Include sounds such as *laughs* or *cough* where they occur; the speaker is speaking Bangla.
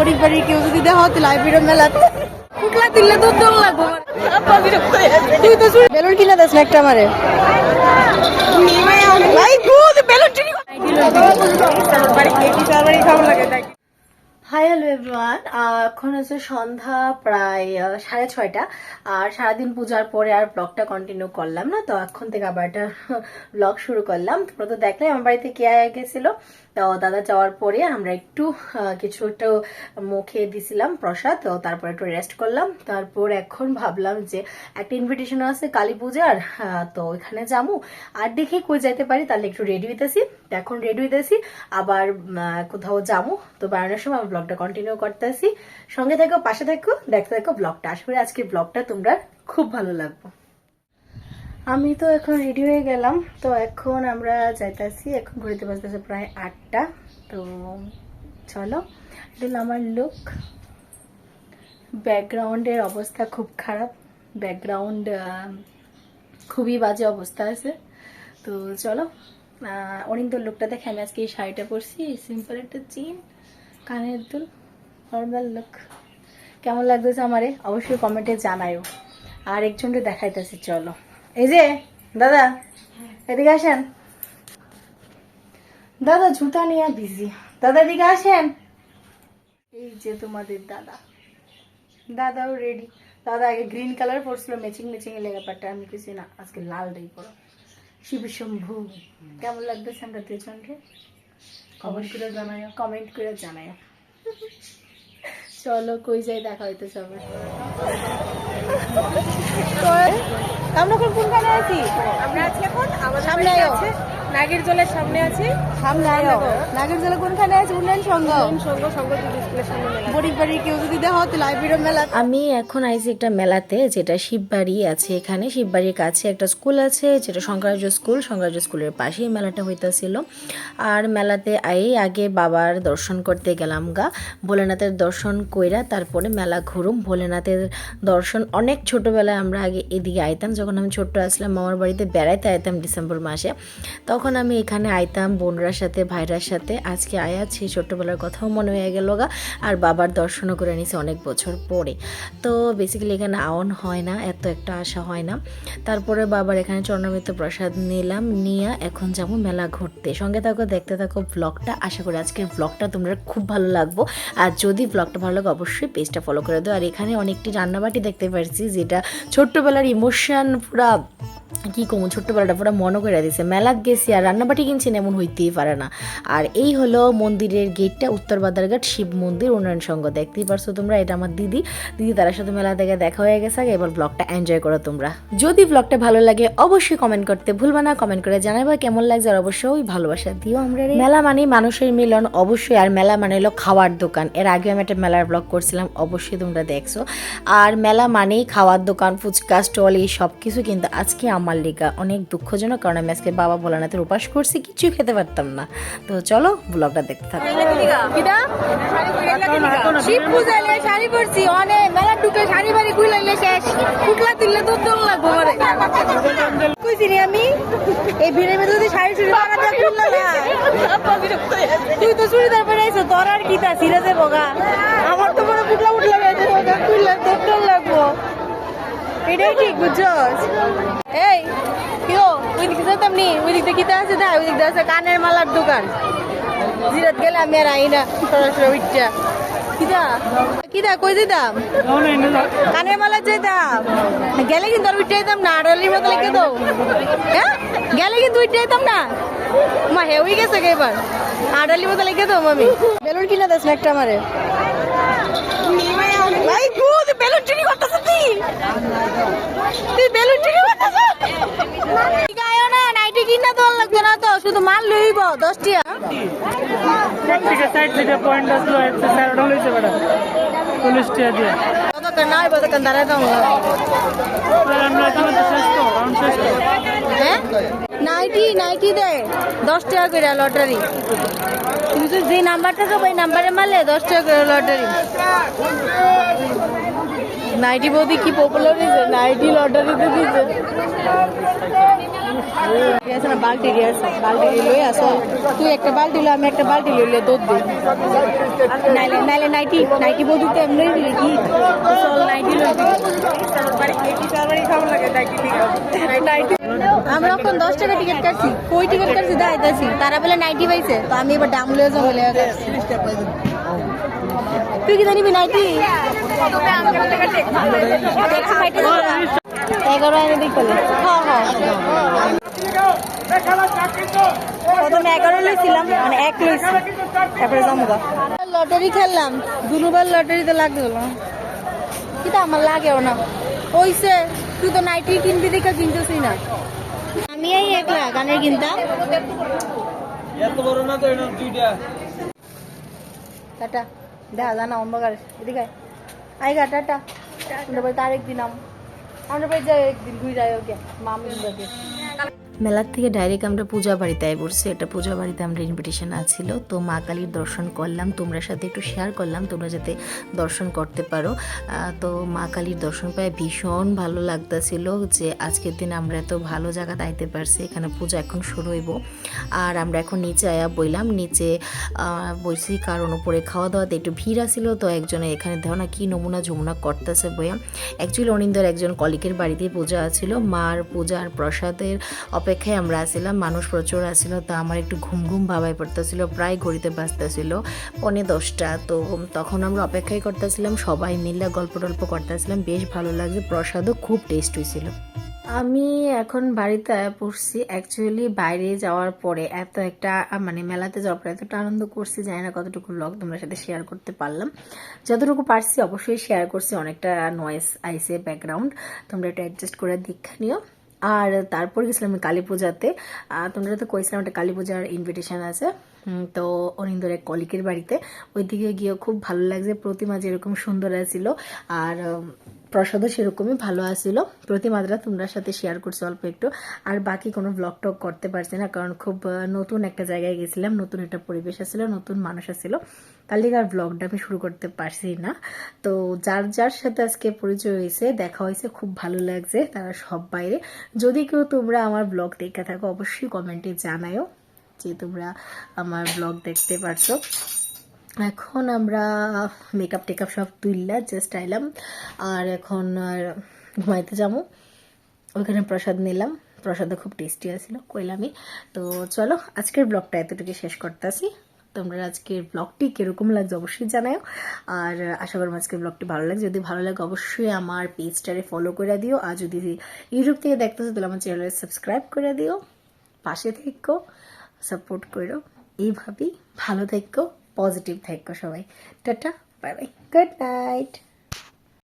গরিব বাড়ির কেউ যদি দেওয়া হতো লাইব্রেরি মেলাতে। কুকলা দিলে দুধ দম লাগবো। তো বেলুন কিনা একটা আমারে? হাই হ্যালো এভরিওয়ান এখন হচ্ছে সন্ধ্যা প্রায় সাড়ে ছয়টা। আর সারাদিন পূজার পরে আর ব্লগটা কন্টিনিউ করলাম না, তো এখন থেকে আবার একটা *laughs* ব্লগ শুরু করলাম। তোমরা তো দেখলে, আমার বাড়িতে কে গেছিল? তো দাদা যাওয়ার পরে আমরা একটু কিছু একটু মুখে দিছিলাম প্রসাদ, তো তারপর একটু রেস্ট করলাম। তারপর এখন ভাবলাম যে একটা ইনভিটেশন আছে কালী পূজার তো ওইখানে যাব। আর দেখি কই যাইতে পারি, তাহলে একটু রেডি হইতেছি। এখন রেডি হইতেছি, আবার কোথাও যাব। তো বেড়ানোর সময় আমি ব্লগটা কন্টিনিউ করতেছি। সঙ্গে থাকো, পাশে থাকো, দেখতে থাকো ব্লগটা আশা করি আজকের ব্লগটা তোমরা খুব ভালো লাগবে। আমি তো এখন রেডি হয়ে গেলাম তো এখন আমরা যাইতাছি এখন ঘুরতে বাজতেছে প্রায় আটটা তো চলো এটা আমার লুক ব্যাকগ্রাউন্ডের অবস্থা খুব খারাপ ব্যাকগ্রাউন্ড খুবই বাজে অবস্থা আছে। তো চলো আহ, অরিন্দর লুকটা দেখে আমি আজকে এই শাড়িটা পরছি সিম্পল একটা চিন কানের দুল নর্মাল লুক কেমন লাগতেছে আমারে? অবশ্যই কমেন্টে জানাইও আর একজনকে দেখাইতেছি চলো। এই যে দাদা এদিকে আসেন। দাদা জুতা নিয়ে বিজি। দাদা এদিকে আসেন। এই যে তোমাদের দাদা। দাদাও রেডি দাদা আগে গ্রিন কালার পরছিল ম্যাচিং ম্যাচিং এর লেখাপাটা আমি কিছু না আজকে লাল দেই পরো। শিব শম্ভু কেমন লাগতেছে আমরা দুজনকে? কমেন্ট করে জানাই কমেন্ট করে জানাই চলো কই যাই দেখা হইতে সবাই আমরা এখন কোনখানে আছি আমরা আছি এখন আমাদের সামনে। আছে নাগের জলের সামনে আছি। সামনে আয়ো কোনখানে আছে? উন্নয়ন সংঘ। সঙ্গ সঙ্গ স্কুলের সামনে মেলা। গরিব বাড়ির কেউ যদি দেওয়া হতো লাইব্রেরি মেলা। আমি এখন আইছি একটা মেলাতে যেটা শিববাড়ি আছে এখানে। শিববাড়ির কাছে একটা স্কুল আছে যেটা শঙ্করাজ্য স্কুল শঙ্করার্য স্কুলের পাশেই মেলাটা হইতাছিল। আর মেলাতে আই আগে বাবার দর্শন করতে গেলাম গা। ভোলেনাথের দর্শন কইরা তারপরে মেলা ঘুরুম। ভোলেনাথের দর্শন অনেক ছোটবেলায় আমরা আগে এদিকে আইতাম। যখন আমি ছোট্ট আসলাম মামার বাড়িতে বেড়াইতে আইতাম ডিসেম্বর মাসে। তখন আমি এখানে আইতাম, বোনরার সাথে, ভাইরার সাথে। আজকে আয়াছি ছোট্টবেলার কথাও মনে হয়ে গেল গা। আর বাবার দর্শনও করে নিছি অনেক বছর পরে। তো বেসিক্যালি এখানে আওন হয় না, এত একটা আশা হয় না। তারপরে বাবার এখানে চরণামৃত প্রসাদ নিলাম, নিয়ে এখন যাব মেলা ঘুরতে। সঙ্গে থাকো, দেখতে থাকো ব্লগটা আশা করি আজকের ব্লগটা তোমরা খুব ভালো লাগবো। আর যদি ব্লগটা ভালো লাগে, অবশ্যই পেজটা ফলো করে দাও। আর এখানে অনেকটি রান্নাবাটি দেখতে পারছি, যেটা ছোট্টবেলার ইমোশন পুরা, কি কমু? ছোট্টবেলাটা পুরো মনে করে দিছে। মেলাত গেছি আর রান্নাবাটি কিনছি না এমন হইতেই পারে না। আর এই হলো মন্দিরের গেটটা, উত্তর বাদারঘাট শিব মন্দির উন্নয়ন সংঘ। দেখতেই পারছ তোমরা, এটা আমার দিদি। দিদি তার সাথে মেলা থেকে দেখা হয়ে গেছে আগে, এবার ব্লগটা এনজয় করো তোমরা। যদি ব্লগটা ভালো লাগে, অবশ্যই কমেন্ট করতে ভুলবা না। কমেন্ট করে জানাবা কেমন লাগছে আর অবশ্যই ভালোবাসা দিও আমরা মেলা মানে মানুষের মিলন অবশ্যই, আর মেলা মানে হলো খাওয়ার দোকান। এর আগে আমি একটা মেলার ব্লগ করছিলাম, অবশ্যই তোমরা দেখছ। আর মেলা মানেই খাওয়ার দোকান, ফুচকা, স্টল, এই সব কিছু কিন্তু আজকে আমার লেগা। অনেক দুঃখজনক, কারণ আমি আজকে বাবা ভোলানাথের উপাস করছি কিছুই খেতে পারতাম না। তো চলো ব্লগটা দেখতে থাকো। শিব পূজাইলে শাড়ি পরছি অনেক মেলা ঢুকে শাড়ি বাড়ি খুলাইলে শেষ। কুকলা দিলে দুধ দম লাগবো কইছি রে আমি এই ভিড়ের মধ্যে যদি শাড়ি দেয় খুললা না। তুই তো চুড়িদার পরে আইছো তোর আর কি তা সিরাজে বগা। আমার তো মনে পুটলা উঠলা গেছে খুললা দম লাগবো। এটাই ঠিক বুঝছস? এই কিও ওই দিকে যেতাম নি ওই দিকটা কিতা আছে দা ওই আছে কানের মালার দোকান। জিরাত গেলে আমি আর আই না, সরাসরি কিদা? কিদা, কই দিতাম কানের মালা যেতাম গেলে কিন্তু যেতাম না মতো লেগে তো। হ্যাঁ? গেলে যেতাম না। মা এবার। আমি বেলুন কিনা দাস না একটা আমারে ভাই গুড বেলুন চুরি করতেছ তুই তুই বেলুন চুরি করতেছ গায়ও না নাইটি কিনা তো লাগবে না তো শুধু মাল লইব দশ টিয়া থেকে সাইড থেকে পয়েন্ট আসলো এতে স্যার ঢলেছে বেটা। চল্লিশ টাকা দিয়ে। ততক্ষণ না হইব ততক্ষণ দাঁড়ায় তো আমরা এখানে তো শেষ তো রাউন্ড শেষ তো হ্যাঁ? নাইটি নাইটি দে দশ টাকা করে লটারি। তুমি তো যে নাম্বারটা দেবো এই নাম্বারে মারলে দশ টাকা করে লটারি। নাইটি বৌদি কি পপুলার হয়েছে নাইটি লটারিতে দিছে। ঠিক আছে না বালতি আছে বালতি লই আসো। তুই একটা বালতি লো আমি একটা বালতি লইলে দুধ দিই। নাইলে নাইলে নাইটি নাইটি এমনি দিলে কি? চল নাইটি লই আমরা এখন দশ টাকা টিকিট কাটছি। কই টিকিট কাটছি? দাইতাছি তারা বলে নাইটি পাইছে। তো আমি এবার দাম লয়ে যাব বলে তুই কি জানিবি নাইটি? এগারো এনে দিক করলে হ্যাঁ হ্যাঁ। প্রথমে এগারো লইছিলাম মানে এক লইছি। তারপরে জমগা লটারি খেললাম দুবার লটারিতে লাগল। না কিন্তু আমার লাগেও না। ওইসে তুই তো নাইটি কিনবি দেখে কিনতেছি না। আমি এই একলা গানের কিনতাম। টাটা। দেখা জানা অম্বাগার এদিকে আইগা টাটা। আমরা বাড়িতে আরেকদিন আম আমরা ভাই যাই একদিন ঘুরে যাই ওকে। মামুন মেলার থেকে ডাইরেক্ট আমরা পূজা বাড়িতে আই পড়ছি এটা পূজা বাড়িতে আমরা ইনভিটেশন আছিল। তো মা কালীর দর্শন করলাম, তোমরা সাথে একটু শেয়ার করলাম, তোমরা যাতে দর্শন করতে পারো। তো মা কালীর দর্শন পায়, ভীষণ ভালো লাগতেছিল যে আজকের দিন আমরা এত ভালো জায়গাতে আইতে পারছি, এখানে পূজা এখন শুরু হইব। আর আমরা এখন নিচে আয়া বইলাম, নিচে বইছি কারণ উপরে খাওয়া দাওয়াতে একটু ভিড় আছিল, তো একজনে এখানে দেখো না কি নমুনা যমুনা করতেছে বইয়া। অ্যাকচুয়ালি অনিন্দর একজন কলিকের বাড়িতে পূজা আছিল। মার পূজার প্রসাদের অপেক্ষায় আমরা আসছিলাম মানুষ প্রচুর আসছিল তো আমার একটু ঘুম ঘুম ভাবাই পড়তেছিল, প্রায় ঘড়িতে বাজতেছিল, পনে দশটা। তো তখন আমরা অপেক্ষাই করতেছিলাম, সবাই মিলে গল্প টল্প করতেছিলাম, বেশ ভালো লাগছে, প্রসাদও খুব টেস্ট হয়েছিল আমি এখন বাড়িতে পড়ছি অ্যাকচুয়ালি বাইরে যাওয়ার পরে এত একটা মানে মেলাতে যাওয়ার পরে এতটা আনন্দ করছি, জানি না কতটুকু ব্লগ তোমার সাথে শেয়ার করতে পারলাম। যতটুকু পারছি অবশ্যই শেয়ার করছি, অনেকটা নয়েস আইসে ব্যাকগ্রাউন্ড তোমরা এটা অ্যাডজাস্ট করে দীক্ষা নিও। আর তারপর গেছিলাম কালী পূজাতে। তোমরা তো কইছিলাম একটা কালী পূজার ইনভিটেশান আছে। তো অনিন্দর এক কলিকের বাড়িতে। ওইদিকে গিয়ে খুব ভালো লাগছে। প্রতিমা যেরকম সুন্দর আছিল। আর প্রসাদও সেরকমই ভালো আসছিল প্রতিমাত্রা তোমরা সাথে শেয়ার করছ অল্প একটু। আর বাকি কোনো ব্লগ টক করতে পারছি না, কারণ খুব নতুন একটা জায়গায় গেছিলাম, নতুন একটা পরিবেশ আসছিল নতুন মানুষ আসছিল তার লিগে আর ব্লগটা আমি শুরু করতে পারছি না। তো যার যার সাথে আজকে পরিচয় হয়েছে, দেখা হয়েছে, খুব ভালো লাগছে তারা সব বাইরে। যদি কেউ তোমরা আমার ব্লগ দেখে থাকো, অবশ্যই কমেন্টে জানায়ও যে তোমরা আমার ব্লগ দেখতে পারছ। এখন আমরা মেকআপ টেকআপ সব তুললা জাস্ট আইলাম। আর এখন আর ঘুমাইতে যাব। ওইখানে প্রসাদ নিলাম। প্রসাদও খুব টেস্টি আছিল, কইলামই। তো চলো, আজকের ব্লগটা এতটুকু শেষ করতেছি। তোমরা আজকের ব্লগটি কীরকম লাগছে অবশ্যই জানাও। আর আশা করব আজকের ব্লগটি ভালো লাগে যদি ভালো লাগে অবশ্যই আমার পেজটারে ফলো করে দিও। আর যদি ইউটিউব থেকে দেখতেছো, তাহলে আমার চ্যানেলে সাবস্ক্রাইব করে দিও। পাশে থেকো সাপোর্ট করো। এইভাবেই ভালো থেকো। পজিটিভ থাকো সবাই। Tata bye bye good night